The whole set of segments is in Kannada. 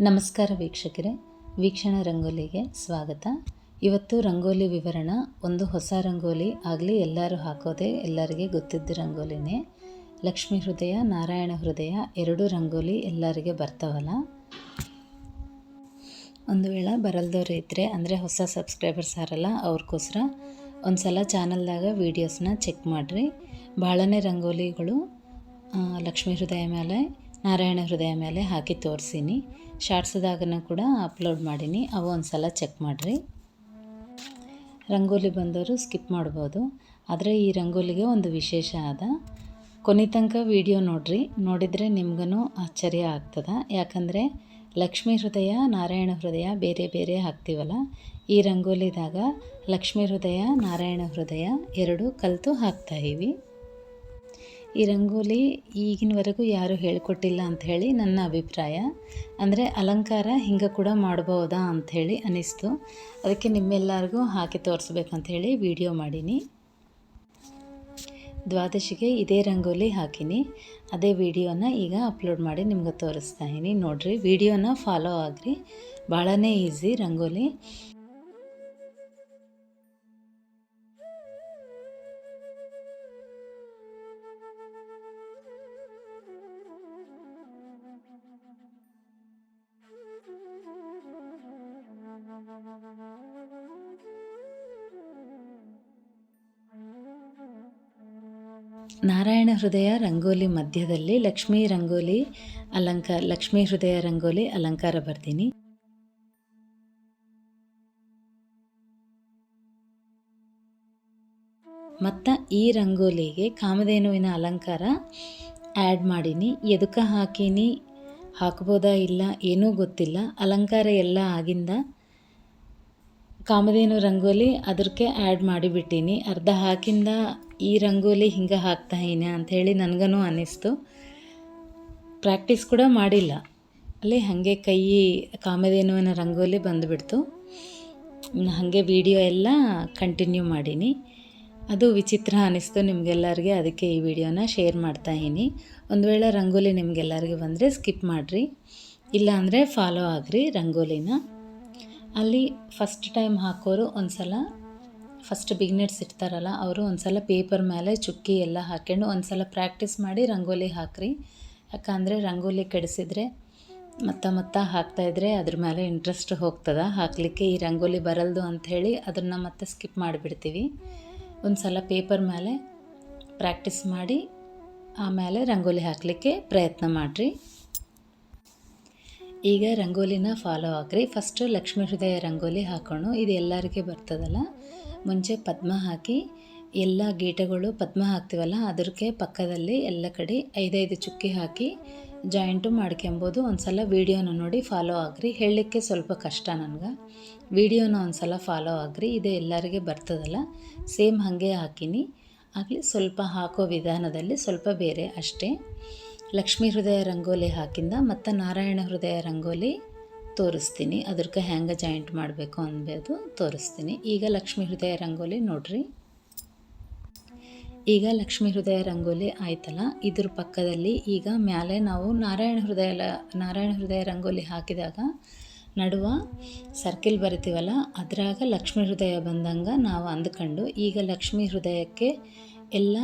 ನಮಸ್ಕಾರ ವೀಕ್ಷಕರೇ, ವೀಕ್ಷಣ ರಂಗೋಲಿಗೆ ಸ್ವಾಗತ. ಇವತ್ತು ರಂಗೋಲಿ ವಿವರಣ, ಒಂದು ಹೊಸ ರಂಗೋಲಿ ಆಗಲಿ ಎಲ್ಲರೂ ಹಾಕೋದೇ ಎಲ್ಲರಿಗೆ ಗೊತ್ತಿದ್ದ ರಂಗೋಲಿನೇ. ಲಕ್ಷ್ಮೀ ಹೃದಯ, ನಾರಾಯಣ ಹೃದಯ ಎರಡು ರಂಗೋಲಿ ಎಲ್ಲರಿಗೆ ಬರ್ತಾವಲ್ಲ? ಒಂದು ವೇಳೆ ಬರಲ್ದವ್ರು ಇದ್ದರೆ ಅಂದರೆ ಹೊಸ ಸಬ್ಸ್ಕ್ರೈಬರ್ಸ್ ಆರಲ್ಲ ಅವ್ರಿಗೋಸ್ಕರ ಒಂದು ಸಲ ಚಾನಲ್ದಾಗ ವೀಡಿಯೋಸ್ನ ಚೆಕ್ ಮಾಡಿರಿ. ಭಾಳನೇ ರಂಗೋಲಿಗಳು ಲಕ್ಷ್ಮೀ ಹೃದಯ ಮೇಲೆ, ನಾರಾಯಣ ಹೃದಯ ಮೇಲೆ ಹಾಕಿ ತೋರಿಸೀನಿ. ಶಾರ್ಟ್ಸ್ದಾಗನ ಕೂಡ ಅಪ್ಲೋಡ್ ಮಾಡೀನಿ. ಅವು ಒಂದು ಸಲ ಚೆಕ್ ಮಾಡಿರಿ. ರಂಗೋಲಿ ಬಂದವರು ಸ್ಕಿಪ್ ಮಾಡ್ಬೋದು. ಆದರೆ ಈ ರಂಗೋಲಿಗೆ ಒಂದು ವಿಶೇಷ ಅದ. ಕೊನೆ ತನಕ ವಿಡಿಯೋ ನೋಡಿರಿ. ನೋಡಿದರೆ ನಿಮ್ಗೂ ಆಶ್ಚರ್ಯ ಆಗ್ತದೆ. ಯಾಕಂದರೆ ಲಕ್ಷ್ಮೀ ಹೃದಯ, ನಾರಾಯಣ ಹೃದಯ ಬೇರೆ ಬೇರೆ ಹಾಕ್ತೀವಲ್ಲ. ಈ ರಂಗೋಲಿದಾಗ ಲಕ್ಷ್ಮೀ ಹೃದಯ, ನಾರಾಯಣ ಹೃದಯ ಎರಡು ಕಲಿತು ಹಾಕ್ತಾಯಿವಿ ಈ ರಂಗೋಲಿ ಈಗಿನವರೆಗೂ ಯಾರೂ ಹೇಳ್ಕೊಟ್ಟಿಲ್ಲ ಅಂಥೇಳಿ ನನ್ನ ಅಭಿಪ್ರಾಯ. ಅಂದರೆ ಅಲಂಕಾರ ಹಿಂಗೆ ಕೂಡ ಮಾಡ್ಬೋದಾ ಅಂಥೇಳಿ ಅನ್ನಿಸ್ತು ಅದಕ್ಕೆ ನಿಮ್ಮೆಲ್ಲರಿಗೂ ಹಾಕಿ ತೋರಿಸ್ಬೇಕಂಥೇಳಿ ವಿಡಿಯೋ ಮಾಡೀನಿ. ದ್ವಾದಶಿಗೆ ಇದೇ ರಂಗೋಲಿ ಹಾಕಿನಿ. ಅದೇ ವಿಡಿಯೋನ ಈಗ ಅಪ್ಲೋಡ್ ಮಾಡಿ ನಿಮ್ಗೆ ತೋರಿಸ್ತಾ ಇದ್ದೀನಿ ನೋಡಿರಿ, ವಿಡಿಯೋನ ಫಾಲೋ ಆಗ್ರಿ. ಭಾಳನೇ ಈಸಿ ರಂಗೋಲಿ. ನಾರಾಯಣ ಹೃದಯ ರಂಗೋಲಿ ಮಧ್ಯದಲ್ಲಿ, ಲಕ್ಷ್ಮೀ ರಂಗೋಲಿ ಅಲಂಕಾರ ಲಕ್ಷ್ಮೀ ಹೃದಯ ರಂಗೋಲಿ ಅಲಂಕಾರ ಬರ್ತೀನಿ. ಮತ್ತು ಈ ರಂಗೋಲಿಗೆ ಕಾಮಧೇನುವಿನ ಅಲಂಕಾರ ಆ್ಯಡ್ ಮಾಡೀನಿ. ಎದಕ್ಕೆ ಹಾಕೀನಿ, ಹಾಕ್ಬೋದಾ ಇಲ್ಲ, ಏನೂ ಗೊತ್ತಿಲ್ಲ. ಅಲಂಕಾರ ಎಲ್ಲ ಆಗಿಂದ ಕಾಮಧೇನು ರಂಗೋಲಿ ಅದಕ್ಕೆ ಆ್ಯಡ್ ಮಾಡಿಬಿಟ್ಟೀನಿ. ಅರ್ಧ ಹಾಕಿಂದ ಈ ರಂಗೋಲಿ ಹಿಂಗೆ ಹಾಕ್ತಾ ಅಂತ ಅಂಥೇಳಿ ನನಗೂ ಅನ್ನಿಸ್ತು. ಪ್ರಾಕ್ಟೀಸ್ ಕೂಡ ಮಾಡಿಲ್ಲ. ಅಲ್ಲಿ ಹಾಗೆ ಕೈ ಕಾಮಧೇನುವಿನ ರಂಗೋಲಿ ಬಂದುಬಿಡ್ತು. ಹಾಗೆ ವಿಡಿಯೋ ಎಲ್ಲ ಕಂಟಿನ್ಯೂ ಮಾಡೀನಿ. ಅದು ವಿಚಿತ್ರ ಅನ್ನಿಸ್ತು ನಿಮಗೆಲ್ಲರಿಗೆ, ಅದಕ್ಕೆ ಈ ವಿಡಿಯೋನ ಶೇರ್ ಮಾಡ್ತಾ ಇದ್ದೀನಿ ಒಂದು ವೇಳೆ ರಂಗೋಲಿ ನಿಮಗೆಲ್ಲರಿಗೆ ಬಂದರೆ ಸ್ಕಿಪ್ ಮಾಡಿರಿ. ಇಲ್ಲಾಂದರೆ ಫಾಲೋ ಆಗ್ರಿ ರಂಗೋಲಿನ. ಅಲ್ಲಿ ಫಸ್ಟ್ ಟೈಮ್ ಹಾಕೋರು ಒಂದು ಸಲ ಫಸ್ಟ್ ಬಿಗ್ನರ್ಸ್ ಇರ್ತಾರಲ್ಲ ಅವರು ಒಂದು ಸಲ ಪೇಪರ್ ಮೇಲೆ ಚುಕ್ಕಿ ಎಲ್ಲ ಹಾಕ್ಕೊಂಡು ಒಂದು ಸಲ ಪ್ರಾಕ್ಟೀಸ್ ಮಾಡಿ ರಂಗೋಲಿ ಹಾಕ್ರಿ. ಯಾಕಂದರೆ ರಂಗೋಲಿ ಕೆಡಿಸಿದ್ರೆ ಮತ್ತ ಮತ್ತ ಹಾಕ್ತಾಯಿದ್ರೆ ಅದ್ರ ಮೇಲೆ ಇಂಟ್ರೆಸ್ಟ್ ಹೋಗ್ತದೆ. ಹಾಕಲಿಕ್ಕೆ ಈ ರಂಗೋಲಿ ಬರಲ್ದು ಅಂಥೇಳಿ ಅದನ್ನು ಮತ್ತೆ ಸ್ಕಿಪ್ ಮಾಡಿಬಿಡ್ತೀವಿ. ಒಂದು ಸಲ ಪೇಪರ್ ಮೇಲೆ ಪ್ರಾಕ್ಟೀಸ್ ಮಾಡಿ ಆಮೇಲೆ ರಂಗೋಲಿ ಹಾಕಲಿಕ್ಕೆ ಪ್ರಯತ್ನ ಮಾಡಿರಿ. ಈಗ ರಂಗೋಲಿನ ಫಾಲೋ ಆಗ್ರಿ. ಫಸ್ಟು ಲಕ್ಷ್ಮೀ ಹೃದಯ ರಂಗೋಲಿ ಹಾಕೋಣ. ಇದು ಎಲ್ಲರಿಗೆ ಬರ್ತದಲ್ಲ. ಮುಂಚೆ ಪದ್ಮ ಹಾಕಿ ಎಲ್ಲ ಗೀಟಗಳು ಪದ್ಮ ಹಾಕ್ತೀವಲ್ಲ ಅದಕ್ಕೆ ಪಕ್ಕದಲ್ಲಿ ಎಲ್ಲ ಕಡೆ ಐದೈದು ಚುಕ್ಕಿ ಹಾಕಿ ಜಾಯಿಂಟು ಮಾಡ್ಕೊಬೋದು. ಒಂದು ಸಲ ವೀಡಿಯೋನ ನೋಡಿ ಫಾಲೋ ಆಗ್ರಿ. ಹೇಳಲಿಕ್ಕೆ ಸ್ವಲ್ಪ ಕಷ್ಟ ನನಗೆ. ವೀಡಿಯೋನ ಒಂದು ಸಲ ಫಾಲೋ ಆಗ್ರಿ. ಇದು ಎಲ್ಲರಿಗೆ ಬರ್ತದಲ್ಲ. ಸೇಮ್ ಹಾಗೆ ಹಾಕಿನಿ. ಆಗಲಿ ಸ್ವಲ್ಪ ಹಾಕೋ ವಿಧಾನದಲ್ಲಿ ಸ್ವಲ್ಪ ಬೇರೆ ಅಷ್ಟೇ. ಲಕ್ಷ್ಮೀ ಹೃದಯ ರಂಗೋಲಿ ಹಾಕಿಂದ ಮತ್ತು ನಾರಾಯಣ ಹೃದಯ ರಂಗೋಲಿ ತೋರಿಸ್ತೀನಿ. ಅದಕ್ಕೆ ಹೆಂಗೆ ಜಾಯಿಂಟ್ ಮಾಡಬೇಕು ಅನ್ಬೋದು ತೋರಿಸ್ತೀನಿ. ಈಗ ಲಕ್ಷ್ಮೀ ಹೃದಯ ರಂಗೋಲಿ ನೋಡ್ರಿ. ಈಗ ಲಕ್ಷ್ಮೀ ಹೃದಯ ರಂಗೋಲಿ ಆಯ್ತಲ್ಲ? ಇದ್ರ ಪಕ್ಕದಲ್ಲಿ ಈಗ ಮ್ಯಾಲೆ ನಾವು ನಾರಾಯಣ ಹೃದಯ ನಾರಾಯಣ ಹೃದಯ ರಂಗೋಲಿ ಹಾಕಿದಾಗ ನಡುವ ಸರ್ಕಲ್ ಬರಿತೀವಲ್ಲ, ಅದ್ರಾಗ ಲಕ್ಷ್ಮೀ ಹೃದಯ ಬಂದಂಗೆ ನಾವು ಅಂದ್ಕೊಂಡು ಈಗ ಲಕ್ಷ್ಮೀ ಹೃದಯಕ್ಕೆ ಎಲ್ಲ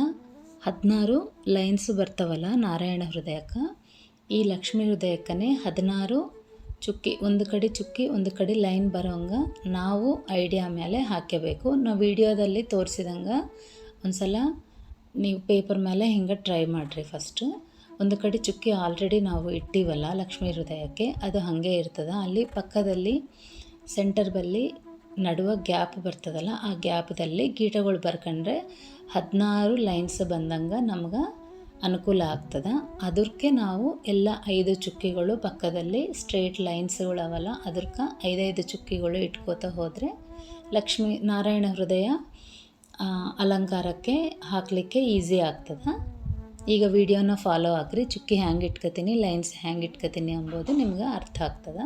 ಹದಿನಾರು ಲೈನ್ಸು ಬರ್ತಾವಲ್ಲ ನಾರಾಯಣ ಹೃದಯಕ್ಕೆ, ಈ ಲಕ್ಷ್ಮೀ ಹೃದಯಕ್ಕನೇ ಹದಿನಾರು ಚುಕ್ಕಿ, ಒಂದು ಕಡೆ ಚುಕ್ಕಿ, ಒಂದು ಕಡೆ ಲೈನ್ ಬರೋಂಗ ನಾವು ಐಡಿಯಾ ಮೇಲೆ ಹಾಕ್ಕೋಬೇಕು ನಾವು ವಿಡಿಯೋದಲ್ಲಿ ತೋರಿಸಿದಂಗೆ ಒಂದು ಸಲ ನೀವು ಪೇಪರ್ ಮೇಲೆ ಹಿಂಗೆ ಟ್ರೈ ಮಾಡಿರಿ ಫಸ್ಟು. ಒಂದು ಕಡೆ ಚುಕ್ಕಿ ಆಲ್ರೆಡಿ ನಾವು ಇಟ್ಟಿವಲ್ಲ ಲಕ್ಷ್ಮೀ ಹೃದಯಕ್ಕೆ, ಅದು ಹಾಗೆ ಇರ್ತದೆ. ಅಲ್ಲಿ ಪಕ್ಕದಲ್ಲಿ, ಸೆಂಟರ್ ಬಲ್ಲಿ ನಡುವ ಗ್ಯಾಪ್ ಬರ್ತದಲ್ಲ, ಆ ಗ್ಯಾಪ್ದಲ್ಲಿ ಗೀಟಗಳು ಬರ್ಕಂಡ್ರೆ ಹದಿನಾರು ಲೈನ್ಸ್ ಬಂದಂಗೆ ನಮ್ಗೆ ಅನುಕೂಲ ಆಗ್ತದೆ. ಅದಕ್ಕೆ ನಾವು ಎಲ್ಲ ಐದು ಚುಕ್ಕಿಗಳು ಪಕ್ಕದಲ್ಲಿ ಸ್ಟ್ರೇಟ್ ಲೈನ್ಸ್ಗಳವಲ್ಲ ಅದಕ್ಕೆ ಐದೈದು ಚುಕ್ಕಿಗಳು ಇಟ್ಕೋತಾ ಹೋದರೆ ಲಕ್ಷ್ಮೀ ನಾರಾಯಣ ಹೃದಯ ಅಲಂಕಾರಕ್ಕೆ ಹಾಕಲಿಕ್ಕೆ ಈಸಿ ಆಗ್ತದೆ. ಈಗ ವಿಡಿಯೋನ ಫಾಲೋ ಆಗ್ರಿ. ಚುಕ್ಕಿ ಹ್ಯಾಂಗೆ ಇಟ್ಕೋತೀನಿ ಲೈನ್ಸ್ ಹ್ಯಾಂಗೆ ಇಟ್ಕೋತೀನಿ ಅಂಬೋದು ನಿಮ್ಗೆ ಅರ್ಥ ಆಗ್ತದೆ.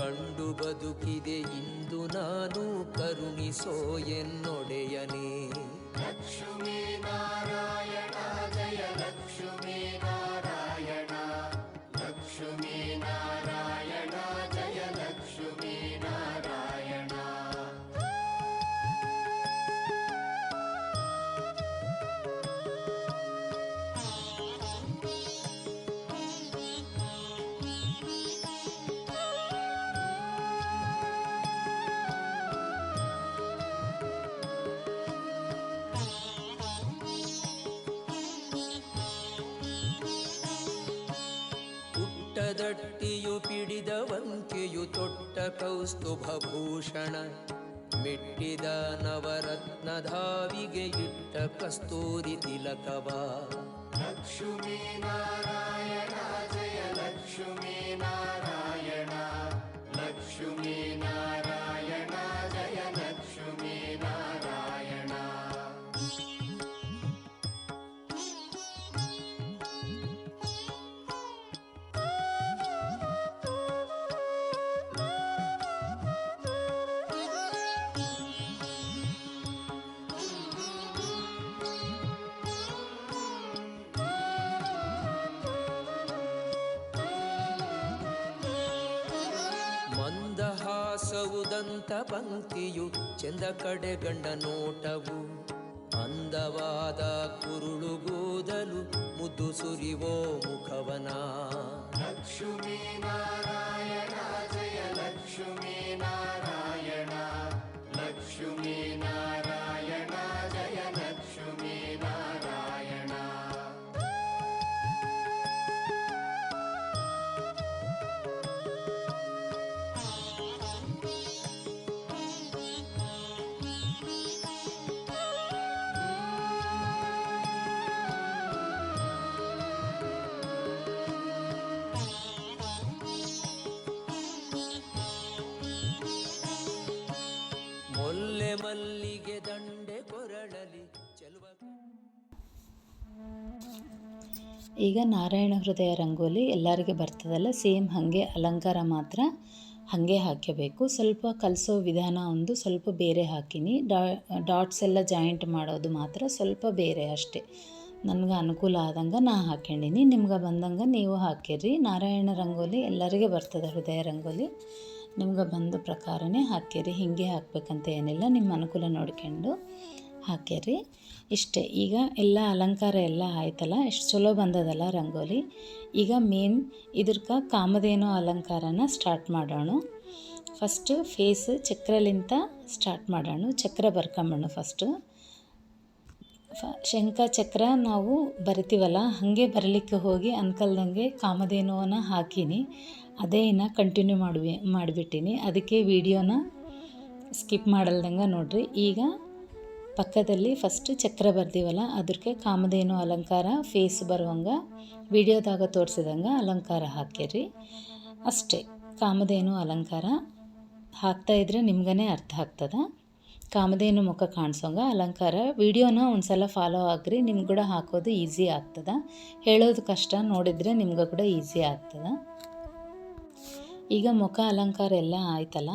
ಕಂಡು ಬದುಕಿದೆ ಇಂದು ನಾನು ಕರುಣಿಸೋ ಎನ್ನೊಡೆಯನೇ. ಪುಟ್ಟದಟ್ಟಿಯು ಪಿಡಿದ ವಂಕೆಯು ತೊಟ್ಟ ಕೌಸ್ತುಭಭೂಷಣ ಮೆಟ್ಟಿದ ನವರತ್ನಧಾವಿಗೆ ಇಟ್ಟ ಕಸ್ತೂರಿ ತಿಲಕವ. ಮಂದಹಾಸವುದಂತ ಪಂಕ್ತಿಯು ಚೆಂದ ಕಡೆ ಗಂಡ ನೋಟವು. ಅಂದವಾದ ಕುರುಳು ಗೂದಲು ಮುದ್ದು ಸುರಿವೋ ಮುಖವನ. ಮೊಲ್ಲೆ ಮಲ್ಲಿಗೆ ದಂಡೆ ಕೊರಳಲಿ ಚೆಲುವ ಈಗ ನಾರಾಯಣ ಹೃದಯ ರಂಗೋಲಿ ಎಲ್ಲರಿಗೆ ಬರ್ತದಲ್ಲ, ಸೇಮ್ ಹಾಗೆ ಅಲಂಕಾರ ಮಾತ್ರ ಹಾಗೆ ಹಾಕಬೇಕು ಸ್ವಲ್ಪ ಕಲಿಸೋ ವಿಧಾನ ಒಂದು, ಸ್ವಲ್ಪ ಬೇರೆ ಹಾಕಿನಿ. ಡಾಟ್ಸ್ ಎಲ್ಲ ಜಾಯಿಂಟ್ ಮಾಡೋದು ಮಾತ್ರ ಸ್ವಲ್ಪ ಬೇರೆ ಅಷ್ಟೇ. ನನಗೆ ಅನುಕೂಲ ಆದಂಗೆ ನಾ ಹಾಕ್ಯಂಡೀನಿ. ನಿಮ್ಗೆ ಬಂದಂಗೆ ನೀವು ಹಾಕಿರಿ ನಾರಾಯಣ ರಂಗೋಲಿ ಎಲ್ಲರಿಗೆ ಬರ್ತದೆ ಹೃದಯ ರಂಗೋಲಿ. ನಿಮ್ಗೆ ಬಂದ ಪ್ರಕಾರನೇ ಹಾಕ್ಯರಿ. ಹೀಗೆ ಹಾಕ್ಬೇಕಂತ ಏನಿಲ್ಲ, ನಿಮ್ಮ ಅನುಕೂಲ ನೋಡ್ಕೊಂಡು ಹಾಕ್ಯರಿ. ಇಷ್ಟೇ, ಈಗ ಎಲ್ಲ ಅಲಂಕಾರ ಎಲ್ಲ ಆಯ್ತಲ್ಲ, ಎಷ್ಟು ಚಲೋ ಬಂದದಲ್ಲ ರಂಗೋಲಿ. ಈಗ ಮೇನ್ ಇದ್ರಕ ಕಾಮಧೇನು ಅಲಂಕಾರನ ಸ್ಟಾರ್ಟ್ ಮಾಡೋಣ. ಫಸ್ಟ್ ಫೇಸ್ ಚಕ್ರಲಿಂತ ಸ್ಟಾರ್ಟ್ ಮಾಡೋಣ. ಚಕ್ರ ಬರ್ಕೊಂಬೋಣ ಫಸ್ಟು ಫ ಶಂಖ ಚಕ್ರ ನಾವು ಬರಿತೀವಲ್ಲ, ಹಾಗೆ ಬರಲಿಕ್ಕೆ ಹೋಗಿ ಅನ್ಕಲ್ದಂಗೆ ಕಾಮಧೇನುವನ್ನು ಹಾಕೀನಿ. ಅದೇ ಇನ್ನು ಕಂಟಿನ್ಯೂ ಮಾಡುವೆ, ಮಾಡಿಬಿಟ್ಟಿನಿ. ಅದಕ್ಕೆ ವಿಡಿಯೋನ ಸ್ಕಿಪ್ ಮಾಡಲ್ದಂಗೆ ನೋಡಿರಿ. ಈಗ ಪಕ್ಕದಲ್ಲಿ ಫಸ್ಟ್ ಚಕ್ರ ಬರ್ದೀವಲ್ಲ ಅದಕ್ಕೆ ಕಾಮಧೇನು ಅಲಂಕಾರ ಫೇಸ್ ಬರುವಂಗೆ, ವಿಡಿಯೋದಾಗ ತೋರಿಸಿದಂಗೆ ಅಲಂಕಾರ ಹಾಕಿರಿ ಅಷ್ಟೇ, ಕಾಮಧೇನು ಅಲಂಕಾರ ಹಾಕ್ತಾ ಇದ್ರೆ ನಿಮ್ಗೇ ಅರ್ಥ ಆಗ್ತದೆ. ಕಾಮಧೇನು ಮುಖ ಕಾಣಿಸೋಂಗ ಅಲಂಕಾರ. ವಿಡಿಯೋನ ಒಂದ್ಸಲ ಫಾಲೋ ಆಗ್ರಿ, ನಿಮ್ಗೆ ಕೂಡ ಹಾಕೋದು ಈಸಿ ಆಗ್ತದೆ. ಹೇಳೋದು ಕಷ್ಟ, ನೋಡಿದರೆ ನಿಮ್ಗೆ ಕೂಡ ಈಸಿ ಆಗ್ತದ. ಈಗ ಮುಖ ಅಲಂಕಾರ ಎಲ್ಲ ಆಯ್ತಲ್ಲ?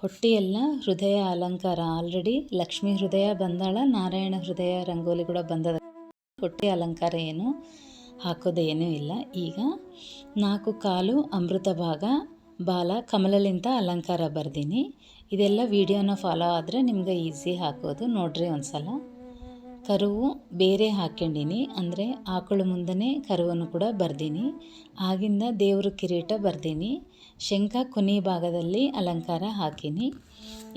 ಹೊಟ್ಟೆ ಎಲ್ಲ ಹೃದಯ ಅಲಂಕಾರ. ಆಲ್ರೆಡಿ ಲಕ್ಷ್ಮೀ ಹೃದಯ ಬಂದಾಳ, ನಾರಾಯಣ ಹೃದಯ ರಂಗೋಲಿ ಕೂಡ ಬಂದದ. ಹೊಟ್ಟೆ ಅಲಂಕಾರ ಏನು? ಹಾಕೋದೇನೂ ಇಲ್ಲ. ಈಗ ನಾಲ್ಕು ಕಾಲು ಅಮೃತ ಭಾಗ, ಬಾಲ, ಕಮಲಲಿಂತ ಅಲಂಕಾರ ಬರ್ದೀನಿ. ಇದೆಲ್ಲ ವಿಡಿಯೋನ ಫಾಲೋ ಆದರೆ ನಿಮ್ಗೆ ಈಸಿ ಹಾಕೋದು. ನೋಡ್ರಿ ಒಂದ್ಸಲ. ಕರುವು ಬೇರೆ ಹಾಕ್ಯಂಡೀನಿ, ಅಂದರೆ ಆಕಳು ಮುಂದೆ ಕರುವನ್ನು ಕೂಡ ಬರ್ದೀನಿ. ಆಗಿಂದ ದೇವ್ರ ಕಿರೀಟ ಬರ್ದೀನಿ. ಶಂಖ ಕೊನೆ ಭಾಗದಲ್ಲಿ ಅಲಂಕಾರ ಹಾಕೀನಿ.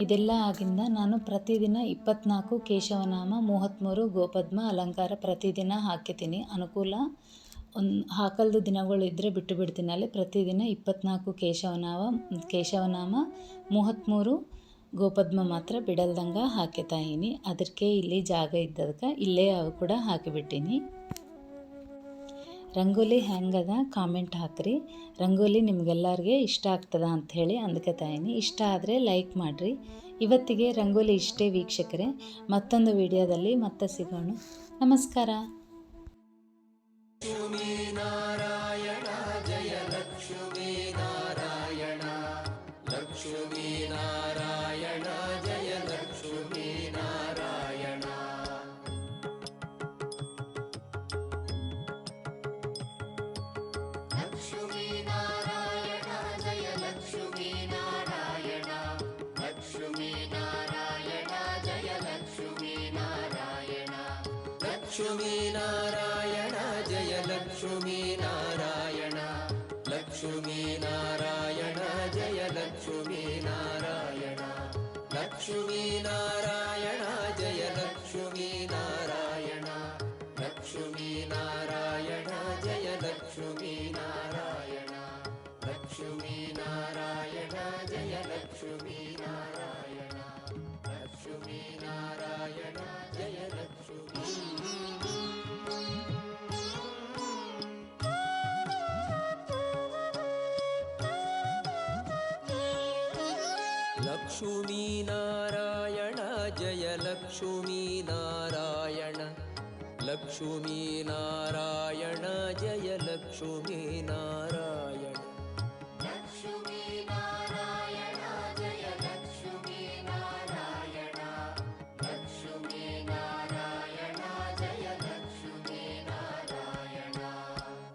ಇದೆಲ್ಲ ಆಗಿಂದ ನಾನು ಪ್ರತಿದಿನ ಇಪ್ಪತ್ನಾಲ್ಕು ಕೇಶವನಾಮ ಮೂವತ್ತ್ಮೂರು ಗೋಪದ್ಮ ಅಲಂಕಾರ ಪ್ರತಿದಿನ ಹಾಕಿತೀನಿ ಅನುಕೂಲ? ಒಂದು ಹಾಕಲ್ದು ದಿನಗಳು ಇದ್ದರೆ ಬಿಟ್ಟು ಬಿಡ್ತೀನಿ. ಅಲ್ಲಿ ಪ್ರತಿದಿನ ಇಪ್ಪತ್ನಾಲ್ಕು ಕೇಶವನಾಮ ಕೇಶವನಾಮ ಮೂವತ್ತ್ಮೂರು ಗೋಪದ್ಮ ಮಾತ್ರ ಬಿಡಲ್ದಂಗೆ ಹಾಕಿತಾಯಿನಿ ಅದಕ್ಕೆ ಇಲ್ಲಿ ಜಾಗ ಇದ್ದದಕ್ಕೆ ಇಲ್ಲೇ ಅವು ಕೂಡ ಹಾಕಿಬಿಟ್ಟೀನಿ. ರಂಗೋಲಿ ಹೆಂಗದ ಕಾಮೆಂಟ್ ಹಾಕ್ರಿ. ರಂಗೋಲಿ ನಿಮಗೆಲ್ಲರಿಗೆ ಇಷ್ಟ ಆಗ್ತದ ಅಂಥೇಳಿ ಅಂದ್ಕೊತಾಯಿನಿ ಇಷ್ಟ ಆದರೆ ಲೈಕ್ ಮಾಡಿರಿ. ಇವತ್ತಿಗೆ ರಂಗೋಲಿ ಇಷ್ಟೇ ವೀಕ್ಷಕರೇ. ಮತ್ತೊಂದು ವಿಡಿಯೋದಲ್ಲಿ ಮತ್ತೆ ಸಿಗೋಣ. ನಮಸ್ಕಾರ. लक्ष्मी नारायण जय लक्ष्मी नारायण लक्ष्मी नारायण जय लक्ष्मी नारायण लक्ष्मी नारायण जय लक्ष्मी नारायण लक्ष्मी नारायण जय लक्ष्मी नारायण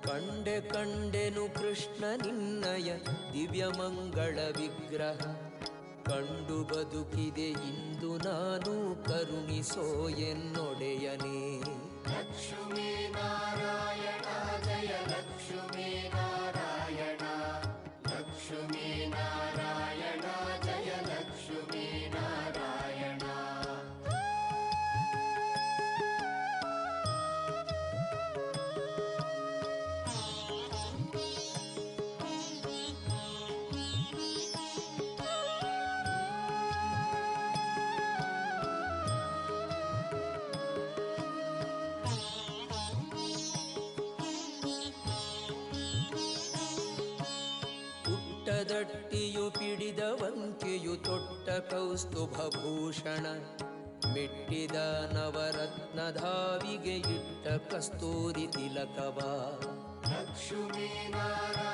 ಕಂಡೆ ಕಂಡೆನು ಕೃಷ್ಣ ನಿನ್ನಯ ದಿವ್ಯಮಂಗಳ ವಿಗ್ರಹ ಕಂಡು ಬದುಕಿದೆ ಇಂದು ನಾನು ಕರುಣಿಸೋ ಎನ್ನೊಡೆಯನೇ. ಲಕ್ಷ್ಮೀ ನಾರಾಯಣ. ದಟ್ಟಿಯು ಪಿಡಿದ ವಂಕೆಯು ತೊಟ್ಟ ಕೌಸ್ತುಭಭೂಷಣ ಮೆಟ್ಟಿದ ನವರತ್ನ ಧಾವಿಗೆ ಇಟ್ಟ ಕಸ್ತೂರಿ ತಿಲಕವ. ಲಕ್ಷ್ಮೀನಾರಾಯಣ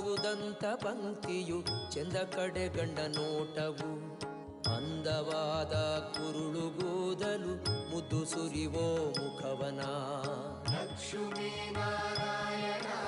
ನಗುದಂತ ಪಂಕ್ತಿಯು ಚೆಂದ ಕಡೆ ಗಂಡ ನೋಟವು. ಅಂದವಾದ ಕುರುಳು ಗೋದಲು ಮುದ್ದು ಸುರಿವೋ ಮುಖವನ. ಲಕ್ಷ್ಮೀ ನಾರಾಯಣ.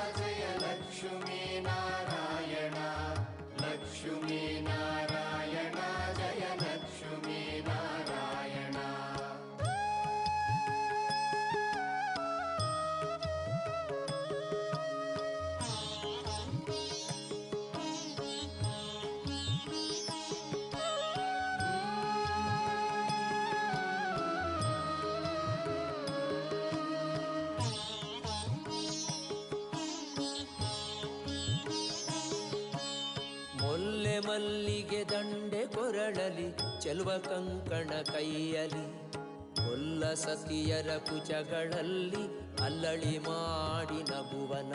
ಮೊಲ್ಲೆ ಮಲ್ಲಿಗೆ ದಂಡೆ ಕೊರಳಲಿ, ಚೆಲುವ ಕಂಕಣ ಕೈಯಲಿ. ಕೊಲ್ಲ ಸತಿಯರ ಕುಚಗಳಲ್ಲಿ ಅಲ್ಲಳಿ ಮಾಡಿ ನಗುವನ.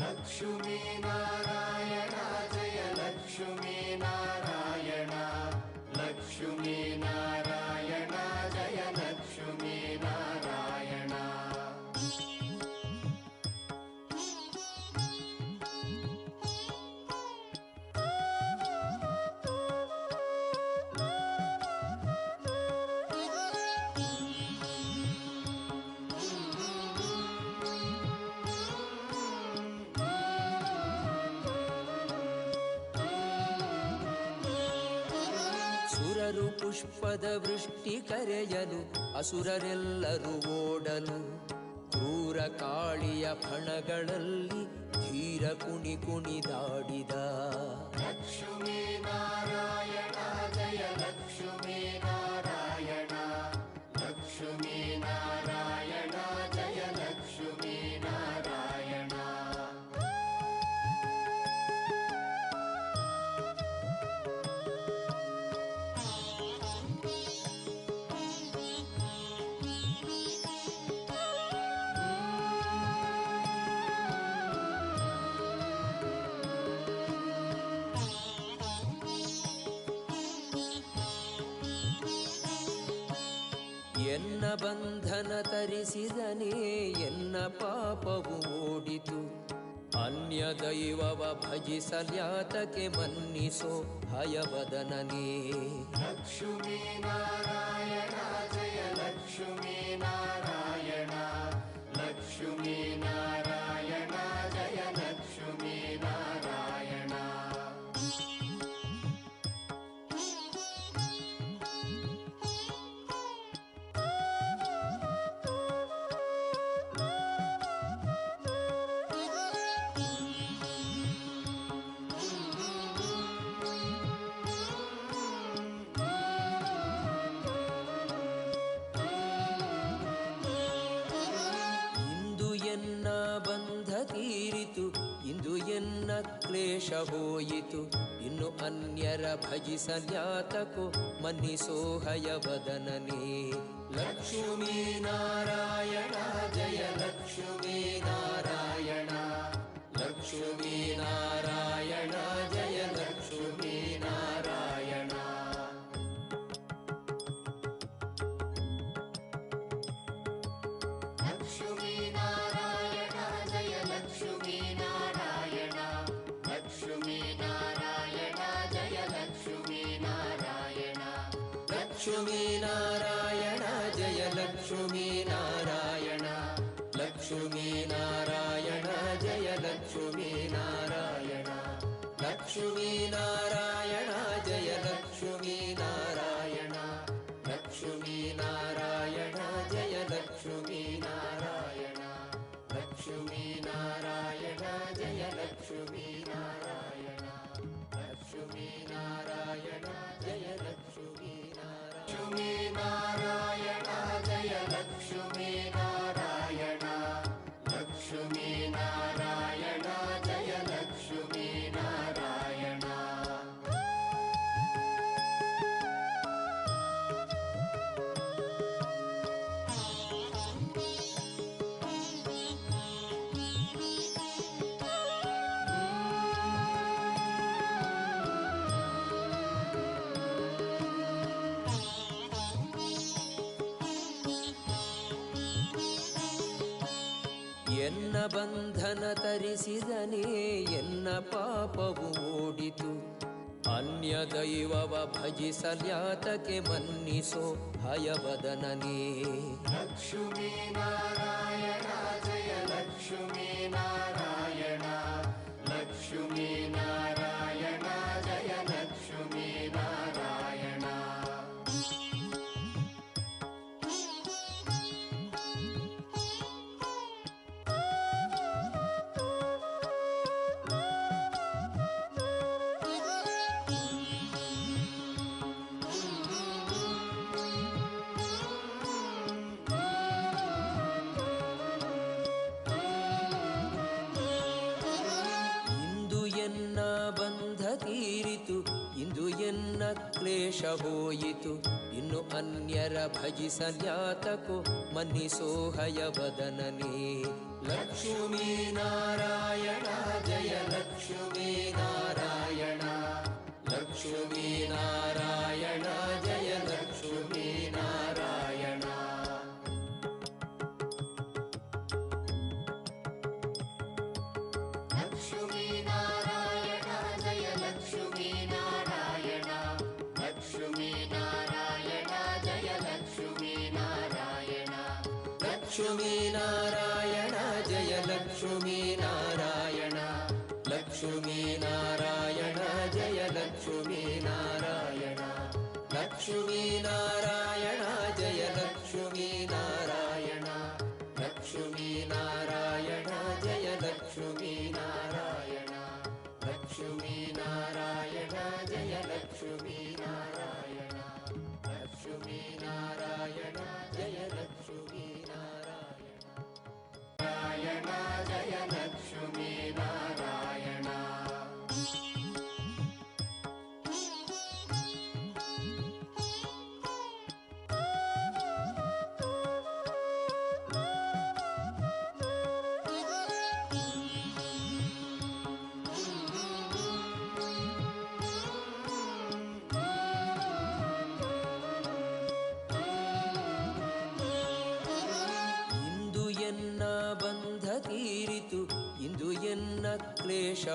ಲಕ್ಷ್ಮೀ ನಾರಾಯಣ ಜಯ ಲಕ್ಷ್ಮೀ. ಸುರರು ಪುಷ್ಪದ ವೃಷ್ಟಿ ಕರೆಯಲು ಅಸುರರೆಲ್ಲರೂ ಓಡಲು. ಕ್ರೂರ ಕಾಳಿಯ ಫಣಗಳಲ್ಲಿ ಧೀರ ಕುಣಿ ಕುಣಿದಾಡಿದ ಎನ್ನ ಬಂಧನ ತರಿಸಿದನೇ ಎನ್ನ ಪಾಪವು ಓಡಿತು. ಅನ್ಯ ದೈವವ ಭಜಿಸಲ್ಯಾತಕೆ ಮನ್ನಿಸೋ ಹಯವದನನೇ ಲಕ್ಷ್ಮೀ अन्यरभजि स जातपो मनिषोहयवदनने लक्ष्मी नारायणाजय लक्ष्मीना ಬಂಧನ ತರಿಸಿದನೇ ಎನ್ನ ಪಾಪವು ಓಡಿತು. ಅನ್ಯ ದೈವವ ಭಜಿಸಲ್ಯಾತಕೆ ಮನ್ನಿಸೋ ಹಯವದನನೇ ಲಕ್ಷ್ಮೀನಾರಾಯಣ शबोयितु ಇನ್ನು ಅನ್ಯರ भजि ಮನ್ನಿಸೋಹಯ मनिसोहयवदनने ಲಕ್ಷ್ಮೀನಾರಾಯಣ ಜಯ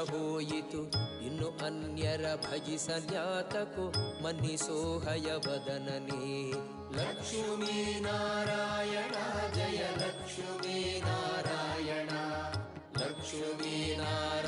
ಹೋಯಿತು ಇನ್ನು ಅನ್ಯರ ಭಜಿಸನ್ಯಾತಕೋ ಮನ್ನಿಸೋ ಹಯವದನನೇ ಲಕ್ಷ್ಮೀ ನಾರಾಯಣ ಜಯ ಲಕ್ಷ್ಮೀ ನಾರಾಯಣ ಲಕ್ಷ್ಮೀ ನಾರಾಯಣ